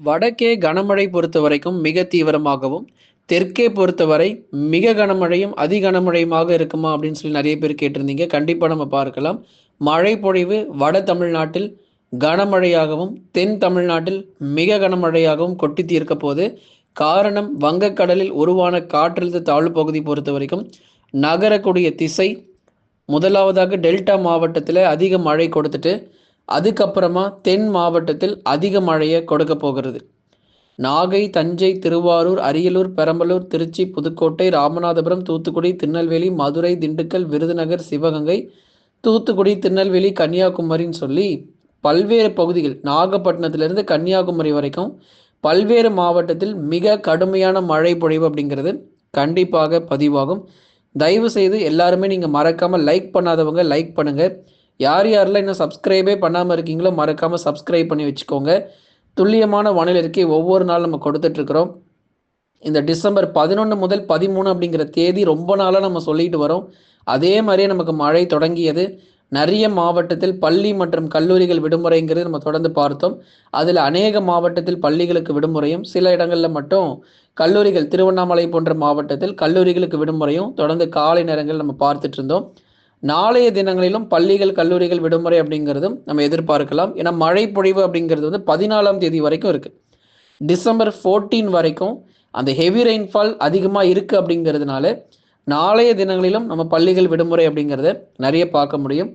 வடக்கே கனமழை பொறுத்த வரைக்கும் மிக தீவிரமாகவும், தெற்கே பொறுத்தவரை மிக கனமழையும், அதி கனமழையுமாக இருக்குமா? அப்படின்னு சொல்லி நிறைய பேர் கேட்டிருந்தீங்க. கண்டிப்பாக நம்ம பார்க்கலாம். மழை பொழிவு வட தமிழ்நாட்டில் கனமழையாகவும், தென் தமிழ்நாட்டில் மிக கனமழையாகவும் கொட்டி தீர்க்க போது. காரணம் வங்கக்கடலில் உருவான காற்றழுத்த தாழ்வு பகுதி பொறுத்தவரைக்கும், நகரக்கூடிய திசை முதலாவதாக டெல்டா மாவட்டத்தில் அதிக மழை கொடுத்துட்டு, அதுக்கப்புறமா தென் மாவட்டத்தில் அதிக மழையை கொடுக்க போகிறது. நாகை, தஞ்சை, திருவாரூர், அரியலூர், பெரம்பலூர், திருச்சி, புதுக்கோட்டை, ராமநாதபுரம், தூத்துக்குடி, திருநெல்வேலி, மதுரை, திண்டுக்கல், விருதுநகர், சிவகங்கை, தூத்துக்குடி, திருநெல்வேலி, கன்னியாகுமரின்னு சொல்லி பல்வேறு பகுதிகள் நாகப்பட்டினத்திலிருந்து கன்னியாகுமரி வரைக்கும் பல்வேறு மாவட்டத்தில் மிக கடுமையான மழை பொழிவு அப்படிங்கிறது கண்டிப்பாக பதிவாகும். தயவு செய்து எல்லாருமே நீங்கள் மறக்காமல் லைக் பண்ணாதவங்க லைக் பண்ணுங்கள் யார் யாரெல்லாம் இன்னும் சப்ஸ்கிரைபே பண்ணாமல் இருக்கீங்களோ மறக்காமல் சப்ஸ்கிரைப் பண்ணி வச்சுக்கோங்க. துல்லியமான வானிலை அறிக்கை ஒவ்வொரு நாளும் நம்ம கொடுத்துட்ருக்குறோம் இந்த டிசம்பர் 11 முதல் 13 அப்படிங்கிற தேதி ரொம்ப நாளாக நம்ம சொல்லிட்டு வரோம். அதே மாதிரியே நமக்கு மழை தொடங்கியது. நிறைய மாவட்டத்தில் பள்ளி மற்றும் கல்லூரிகள் விடுமுறைங்கிறது நம்ம தொடர்ந்து பார்த்தோம். அதில் அநேக மாவட்டத்தில் பள்ளிகளுக்கு விடுமுறையும், சில இடங்களில் மட்டும் கல்லூரிகள் திருவண்ணாமலை போன்ற மாவட்டத்தில் கல்லூரிகளுக்கு விடுமுறையும் தொடர்ந்து காலை நேரங்கள் நம்ம பார்த்துட்டு இருந்தோம். நாளைய தினங்களிலும் பள்ளிகள், கல்லூரிகள் விடுமுறை அப்படிங்கிறதும் நம்ம எதிர்பார்க்கலாம். ஏன்னா மழை பொழிவு அப்படிங்கிறது வந்து 14ஆம் தேதி வரைக்கும் இருக்கு. டிசம்பர் 14 வரைக்கும் அந்த ஹெவி ரெயின்ஃபால் அதிகமாக இருக்கு அப்படிங்கிறதுனால, நாளைய தினங்களிலும் நம்ம பள்ளிகள் விடுமுறை அப்படிங்கிறத நிறைய பார்க்க முடியும்.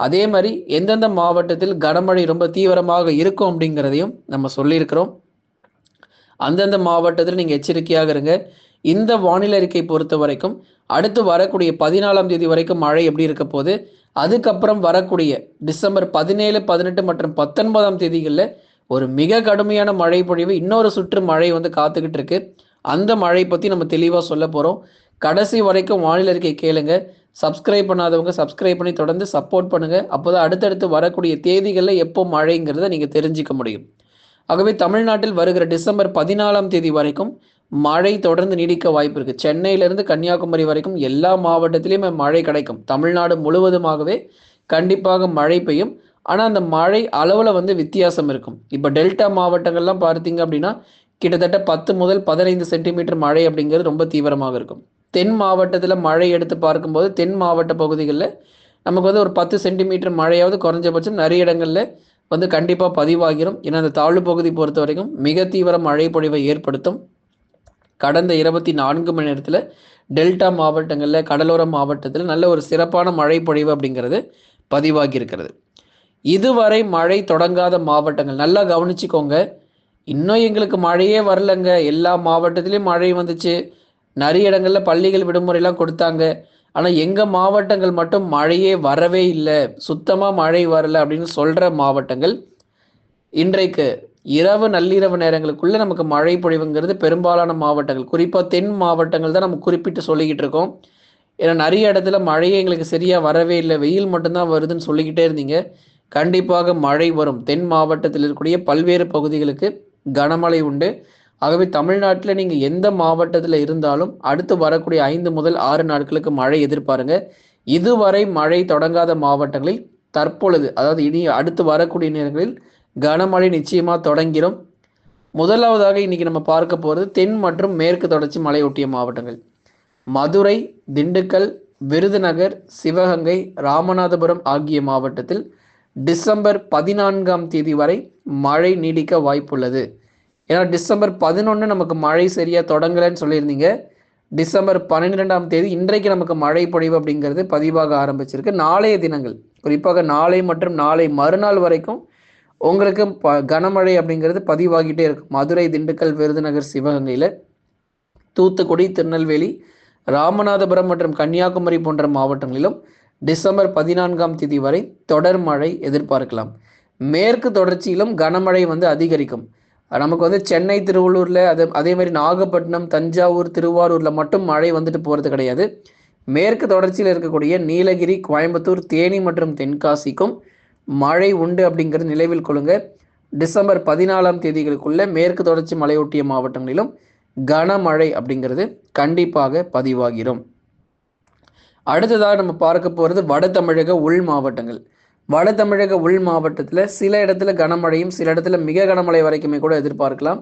அதே மாதிரி எந்தெந்த மாவட்டத்தில் கனமழை ரொம்ப தீவிரமாக இருக்கும் அப்படிங்கிறதையும் நம்ம சொல்லியிருக்கிறோம். அந்தந்த மாவட்டத்தில் நீங்கள் எச்சரிக்கையாக இருங்க. இந்த வானிலை அறிக்கை பொறுத்தவரைக்கும், அடுத்து வரக்கூடிய 14ஆம் தேதி வரைக்கும் மழை எப்படி இருக்க போது, அதுக்கப்புறம் வரக்கூடிய டிசம்பர் 17, 18 மற்றும் பத்தொன்பதாம் தேதிகளில் ஒரு மிக கடுமையான மழை பொழிவு, இன்னொரு சுற்று மழை வந்து காத்துக்கிட்டு இருக்கு. அந்த மழை பத்தி நம்ம தெளிவா சொல்ல போறோம். கடைசி வரைக்கும் வானிலை அறிக்கை கேளுங்க. சப்ஸ்கிரைப் பண்ணாதவங்க சப்ஸ்கிரைப் பண்ணி தொடர்ந்து சப்போர்ட் பண்ணுங்க. அப்போதான் அடுத்தடுத்து வரக்கூடிய தேதிகளில் எப்போ மழைங்கிறத நீங்க தெரிஞ்சுக்க முடியும். ஆகவே தமிழ்நாட்டில் வருகிற டிசம்பர் 14ஆம் தேதி வரைக்கும் மழை தொடர்ந்து நீடிக்க வாய்ப்பு இருக்கு. சென்னையிலிருந்து கன்னியாகுமரி வரைக்கும் எல்லா மாவட்டத்திலையுமே மழை கிடைக்கும். தமிழ்நாடு முழுவதுமாகவே கண்டிப்பாக மழை பெய்யும். ஆனால் அந்த மழை அளவில் வந்து வித்தியாசம் இருக்கும். இப்போ டெல்டா மாவட்டங்கள்லாம் பார்த்தீங்க அப்படின்னா, கிட்டத்தட்ட 10 முதல் 15 சென்டிமீட்டர் மழை அப்படிங்கிறது ரொம்ப தீவிரமாக இருக்கும். தென் மாவட்டத்தில் மழை எடுத்து பார்க்கும்போது, தென் மாவட்ட பகுதிகளில் நமக்கு வந்து ஒரு 10 சென்டிமீட்டர் மழையாவது குறைஞ்சபட்சம் நிறைய இடங்களில் வந்து கண்டிப்பாக பதிவாகிரும். ஏன்னா அந்த தாழ்வு பகுதி பொறுத்தவரைக்கும் மிக தீவிர மழை பொழிவை ஏற்படுத்தும். கடந்த 24 மணி நேரத்தில் டெல்டா மாவட்டங்களில் கடலோர மாவட்டத்தில் நல்ல ஒரு சிறப்பான மழை பொழிவு அப்படிங்கிறது பதிவாகி இருக்கிறது. இதுவரை மழை தொடங்காத மாவட்டங்கள் நல்லா கவனிச்சுக்கோங்க. இன்னும் எங்களுக்கு மழையே வரலங்க. எல்லா மாவட்டத்திலையும் மழை வந்துச்சு. நிறைய இடங்களில் பள்ளிகள் விடுமுறைலாம் கொடுத்தாங்க. ஆனால் எங்கள் மாவட்டங்கள் மட்டும் மழையே வரவே இல்லை சுத்தமாக மழை வரல அப்படின்னு சொல்கிற மாவட்டங்கள், இன்றைக்கு இரவு, நள்ளிரவு நேரங்களுக்குள்ள நமக்கு மழை பொழிவுங்கிறது பெரும்பாலான மாவட்டங்கள், குறிப்பாக தென் மாவட்டங்கள் தான் நம்ம குறிப்பிட்டு சொல்லிக்கிட்டு இருக்கோம். ஏன்னா நிறைய இடத்துல மழையே எங்களுக்கு சரியாக வரவே இல்லை வெயில் மட்டும்தான் வருதுன்னு சொல்லிக்கிட்டே இருந்தீங்க. கண்டிப்பாக மழை வரும். தென் மாவட்டத்தில் இருக்கக்கூடிய பல்வேறு பகுதிகளுக்கு கனமழை உண்டு. ஆகவே தமிழ்நாட்டில் நீங்கள் எந்த மாவட்டத்தில் இருந்தாலும், அடுத்து வரக்கூடிய ஐந்து முதல் ஆறு நாட்களுக்கு மழை எதிர்பாருங்க. இதுவரை மழை தொடங்காத மாவட்டங்களில் தற்பொழுது, அதாவது இனி அடுத்து வரக்கூடிய நேரங்களில் கனமழை நிச்சயமாக தொடங்கிடும் முதலாவதாக இன்றைக்கி நம்ம பார்க்க போகிறது தென் மற்றும் மேற்கு தொடர்ச்சி மலையொட்டிய மாவட்டங்கள். மதுரை, திண்டுக்கல், விருதுநகர், சிவகங்கை, ராமநாதபுரம் ஆகிய மாவட்டத்தில் டிசம்பர் 14ஆம் தேதி வரை மழை நீடிக்க வாய்ப்புள்ளது. ஏன்னா டிசம்பர் 11 நமக்கு மழை சரியாக தொடங்கலைன்னு சொல்லியிருந்தீங்க. டிசம்பர் 12ஆம் தேதி இன்றைக்கு நமக்கு மழை பொழிவு அப்படிங்கிறது பதிவாக ஆரம்பிச்சிருக்கு. நாளைய தினங்கள், குறிப்பாக நாளை மற்றும் நாளை மறுநாள் வரைக்கும் உங்களுக்கு ப கனமழை அப்படிங்கிறது பதிவாகிட்டே இருக்கும். மதுரை, திண்டுக்கல், விருதுநகர், சிவகங்கையில் தூத்துக்குடி, திருநெல்வேலி, ராமநாதபுரம் மற்றும் கன்னியாகுமரி போன்ற மாவட்டங்களிலும் டிசம்பர் 14ஆம் தேதி வரை தொடர் மழை எதிர்பார்க்கலாம். மேற்கு தொடர்ச்சியிலும் கனமழை வந்து அதிகரிக்கும். நமக்கு வந்து சென்னை, திருவள்ளூரில் அது அதே மாதிரி நாகப்பட்டினம், தஞ்சாவூர், திருவாரூரில் மட்டும் மழை வந்துட்டு போகிறது கிடையாது. மேற்கு தொடர்ச்சியில் இருக்கக்கூடிய நீலகிரி, கோயம்புத்தூர், தேனி மற்றும் தென்காசிக்கும் மழை உண்டு அப்படிங்கிறது நினைவில் கொள்ளுங்க. டிசம்பர் 14ஆம் தேதிகளுக்குள்ள மேற்கு தொடர்ச்சி மலையொட்டிய மாவட்டங்களிலும் கனமழை அப்படிங்கிறது கண்டிப்பாக பதிவாகிரும். அடுத்ததாக நம்ம பார்க்க போகிறது வட தமிழக உள் மாவட்டங்கள். வட தமிழக உள் மாவட்டத்தில் சில இடத்துல கனமழையும் சில இடத்துல மிக கனமழை வரைக்குமே கூட எதிர்பார்க்கலாம்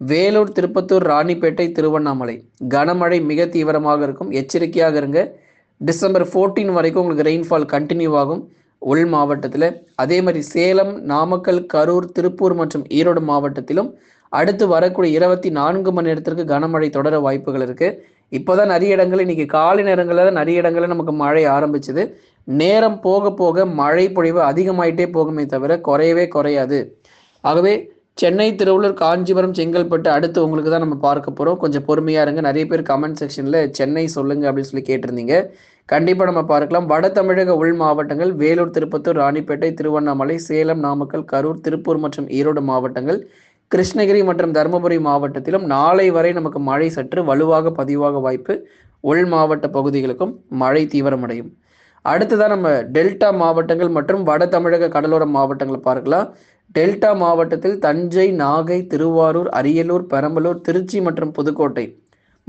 வேலூர் திருப்பத்தூர் ராணிப்பேட்டை திருவண்ணாமலை கனமழை மிக தீவிரமாக இருக்கும் எச்சரிக்கையாக இருங்க டிசம்பர் ஃபோர்டீன் வரைக்கும் உங்களுக்கு ரெயின்ஃபால் கண்டினியூ ஆகும் உள் மாவட்டத்தில். அதே மாதிரி சேலம் நாமக்கல் கரூர் திருப்பூர் மற்றும் ஈரோடு மாவட்டத்திலும் அடுத்து வரக்கூடிய இருபத்தி நான்கு மணி நேரத்திற்கு கனமழை தொடர வாய்ப்புகள் இருக்கு. இப்போதான் நிறைய இடங்கள் இன்னைக்கு காலை நேரங்களில் தான் நிறைய இடங்களில் நமக்கு மழை ஆரம்பிச்சது. நேரம் போக போக மழை பொழிவு அதிகமாயிட்டே போகுமே தவிர குறையவே குறையாது. ஆகவே சென்னை திருவள்ளூர் காஞ்சிபுரம் செங்கல்பட்டு அடுத்து உங்களுக்கு தான் நம்ம பார்க்க போகிறோம் கொஞ்சம் பொறுமையாக இருங்க. நிறைய பேர் கமெண்ட் செக்ஷனில் சென்னை சொல்லுங்க அப்படின்னு சொல்லி கேட்டிருந்தீங்க. கண்டிப்பாக நம்ம பார்க்கலாம். வட தமிழக உள் மாவட்டங்கள் வேலூர் திருப்பத்தூர் ராணிப்பேட்டை திருவண்ணாமலை சேலம் நாமக்கல் கரூர் திருப்பூர் மற்றும் ஈரோடு மாவட்டங்கள். கிருஷ்ணகிரி மற்றும் தருமபுரி மாவட்டத்திலும் நாளை வரை நமக்கு மழை சற்று வலுவாக பதிவாக வாய்ப்பு உள் மாவட்ட பகுதிகளுக்கும் மழை தீவிரமடையும். அடுத்ததான் நம்ம டெல்டா மாவட்டங்கள் மற்றும் வட தமிழக கடலோர மாவட்டங்களை பார்க்கலாம். டெல்டா மாவட்டத்தில் தஞ்சை நாகை திருவாரூர் அரியலூர் பெரம்பலூர் திருச்சி மற்றும் புதுக்கோட்டை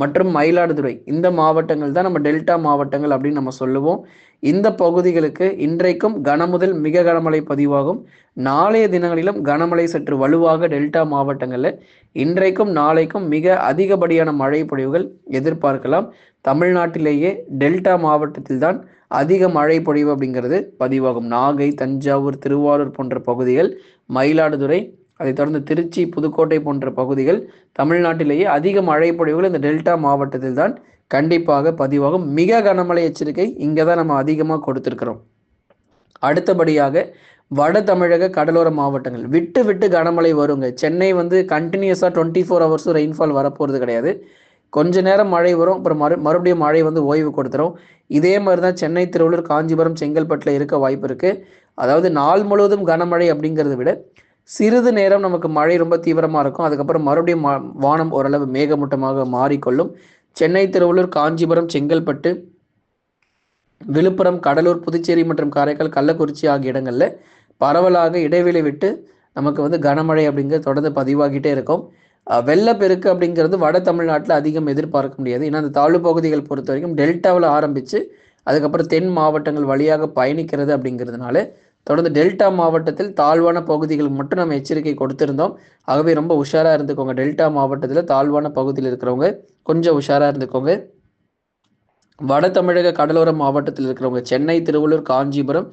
மற்றும் மயிலாடுதுறை. இந்த மாவட்டங்கள் தான் நம்ம டெல்டா மாவட்டங்கள் அப்படின்னு நம்ம சொல்லுவோம். இந்த பகுதிகளுக்கு இன்றைக்கும் கனமுதல் மிக கனமழை பதிவாகும். நாளைய தினங்களிலும் கனமழை சற்று வலுவாக டெல்டா மாவட்டங்களில் இன்றைக்கும் நாளைக்கும் மிக அதிகப்படியான மழை பொழிவுகள் எதிர்பார்க்கலாம். தமிழ்நாட்டிலேயே டெல்டா மாவட்டத்தில் தான் அதிக மழை பொழிவு அப்படிங்கிறது பதிவாகும். நாகை தஞ்சாவூர் திருவாரூர் போன்ற பகுதிகள் மயிலாடுதுறை அதைத் தொடர்ந்து திருச்சி புதுக்கோட்டை போன்ற பகுதிகள் தமிழ்நாட்டிலேயே அதிக மழை பொழிவுகள் இந்த டெல்டா மாவட்டத்தில் தான் கண்டிப்பாக பதிவாகும். மிக கனமழை எச்சரிக்கை இங்கே தான் நம்ம அதிகமாக கொடுத்துருக்கிறோம். அடுத்தபடியாக வட தமிழக கடலோர மாவட்டங்கள் விட்டு விட்டு கனமழை வருங்க. சென்னை வந்து கண்டினியூஸாக டுவெண்ட்டி ஃபோர் ஹவர்ஸும் ரெயின்ஃபால் வரப்போகிறது கிடையாது. கொஞ்ச நேரம் மழை வரும். அப்புறம் மறு மறுபடியும் மழை வந்து ஓய்வு கொடுத்துரும். இதே மாதிரி தான் சென்னை திருவள்ளூர் காஞ்சிபுரம் செங்கல்பட்டில் இருக்க வாய்ப்பு இருக்குது அதாவது நாள் முழுவதும் கனமழை அப்படிங்கிறத விட சிறிது நேரம் நமக்கு மழை ரொம்ப தீவிரமாக இருக்கும். அதுக்கப்புறம் மறுபடியும் வானம் ஓரளவு மேகமூட்டமாக மாறிக்கொள்ளும். சென்னை திருவள்ளூர் காஞ்சிபுரம் செங்கல்பட்டு விழுப்புரம் கடலூர் புதுச்சேரி மற்றும் காரைக்கால் கள்ளக்குறிச்சி ஆகிய இடங்களில் பரவலாக இடைவெளி விட்டு நமக்கு வந்து கனமழை அப்படிங்கிறது தொடர்ந்து பதிவாகிட்டே இருக்கும். வெள்ளப்பெருக்கு அப்படிங்கிறது வட தமிழ்நாட்டில் அதிகம் எதிர்பார்க்க முடியாது. ஏன்னா அந்த தாழ்வு பகுதிகள் பொறுத்த வரைக்கும் டெல்டாவில் ஆரம்பித்து அதுக்கப்புறம் தென் மாவட்டங்கள் வழியாக பயணிக்கிறது அப்படிங்கிறதுனால தொடர்ந்து டெல்டா மாவட்டத்தில் தாழ்வான பகுதிகள் மட்டும் நம்ம எச்சரிக்கை கொடுத்திருந்தோம். ஆகவே ரொம்ப உஷாராக இருந்துக்கோங்க. டெல்டா மாவட்டத்தில் தாழ்வான பகுதியில் இருக்கிறவங்க கொஞ்சம் உஷாராக இருந்துக்கோங்க. வட தமிழக கடலோர மாவட்டத்தில் இருக்கிறவங்க சென்னை திருவள்ளூர் காஞ்சிபுரம்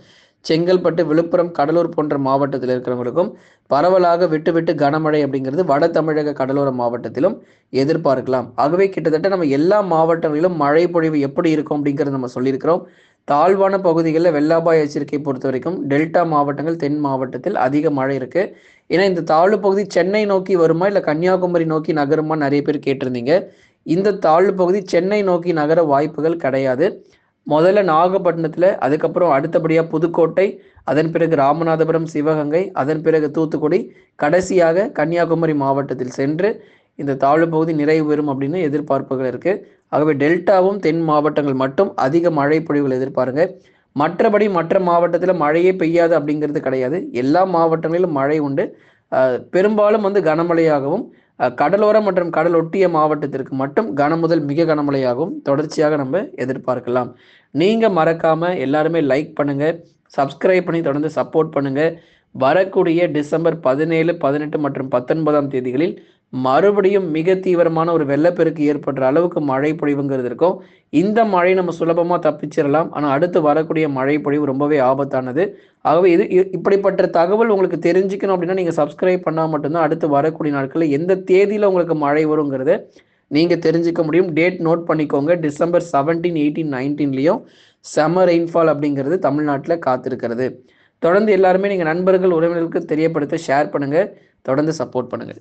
செங்கல்பட்டு விழுப்புரம் கடலூர் போன்ற மாவட்டத்தில் இருக்கிறவங்களுக்கும் பரவலாக விட்டு விட்டு கனமழை அப்படிங்கிறது வட தமிழக கடலோர மாவட்டத்திலும் எதிர்பார்க்கலாம். ஆகவே கிட்டத்தட்ட நம்ம எல்லா மாவட்டங்களிலும் மழை பொழிவு எப்படி இருக்கும் அப்படிங்கிறது நம்ம சொல்லியிருக்கிறோம். தாழ்வான பகுதிகளில் வெள்ளாபாய் எச்சரிக்கை பொறுத்த வரைக்கும் டெல்டா மாவட்டங்கள் தென் மாவட்டத்தில் அதிக மழை இருக்கு. ஏன்னா இந்த தாழ்வு பகுதி சென்னை நோக்கி வருமா இல்லை கன்னியாகுமரி நோக்கி நகருமா நிறைய பேர் கேட்டிருந்தீங்க. இந்த தாழ்வு பகுதி சென்னை நோக்கி நகர வாய்ப்புகள் கிடையாது. முதல்ல நாகப்பட்டினத்தில் அதுக்கப்புறம் அடுத்தபடியாக புதுக்கோட்டை அதன் பிறகு ராமநாதபுரம் சிவகங்கை அதன் பிறகு தூத்துக்குடி கடைசியாக கன்னியாகுமரி மாவட்டத்தில் சென்று இந்த தாழ்வு பகுதி நிறைவு பெறும் அப்படின்னு எதிர்பார்ப்புகள் இருக்கு. ஆகவே டெல்டாவும் தென் மாவட்டங்கள் மட்டும் அதிக மழை பொழிவுகள் எதிர்பாருங்க. மற்றபடி மற்ற மாவட்டத்தில் மழையே பெய்யாது அப்படிங்கிறது கிடையாது. எல்லா மாவட்டங்களிலும் மழை உண்டு. பெரும்பாலும் வந்து கனமழையாகவும் கடலோரம் மற்றும் கடல் ஒட்டிய மாவட்டத்திற்கு மட்டும் கனமுதல் மிக கனமழையாகவும் தொடர்ச்சியாக நம்ம எதிர்பார்க்கலாம். நீங்கள் மறக்காமல் எல்லாருமே லைக் பண்ணுங்கள் சப்ஸ்கிரைப் பண்ணி தொடர்ந்து சப்போர்ட் பண்ணுங்கள் வரக்கூடிய டிசம்பர் பதினேழு பதினெட்டு மற்றும் பத்தொன்பதாம் தேதிகளில் மறுபடியும் மிக தீவிரமான ஒரு வெள்ளப்பெருக்கு ஏற்படுற அளவுக்கு மழை பொழிவுங்கிறது இருக்கும். இந்த மழை நம்ம சுலபமாக தப்பிச்சிடலாம் ஆனால் அடுத்து வரக்கூடிய மழை பொழிவு ரொம்பவே ஆபத்தானது. ஆகவே இது இப்படிப்பட்ட தகவல் உங்களுக்கு தெரிஞ்சுக்கணும் அப்படின்னா நீங்கள் சப்ஸ்கிரைப் பண்ணால் மட்டும்தான் அடுத்து வரக்கூடிய நாட்களில் எந்த தேதியில் உங்களுக்கு மழை வருங்கிறத நீங்கள் தெரிஞ்சுக்க முடியும். டேட் நோட் பண்ணிக்கோங்க. டிசம்பர் செவன்டீன் எயிட்டீன் நைன்டீன்லேயும் செம ரெயின்ஃபால் அப்படிங்கிறது தமிழ்நாட்டில் காத்திருக்கிறது. தொடர்ந்து எல்லாருமே நீங்கள் நண்பர்கள் உறவினர்களுக்கு தெரியப்படுத்த ஷேர் பண்ணுங்கள் தொடர்ந்து சப்போர்ட் பண்ணுங்கள்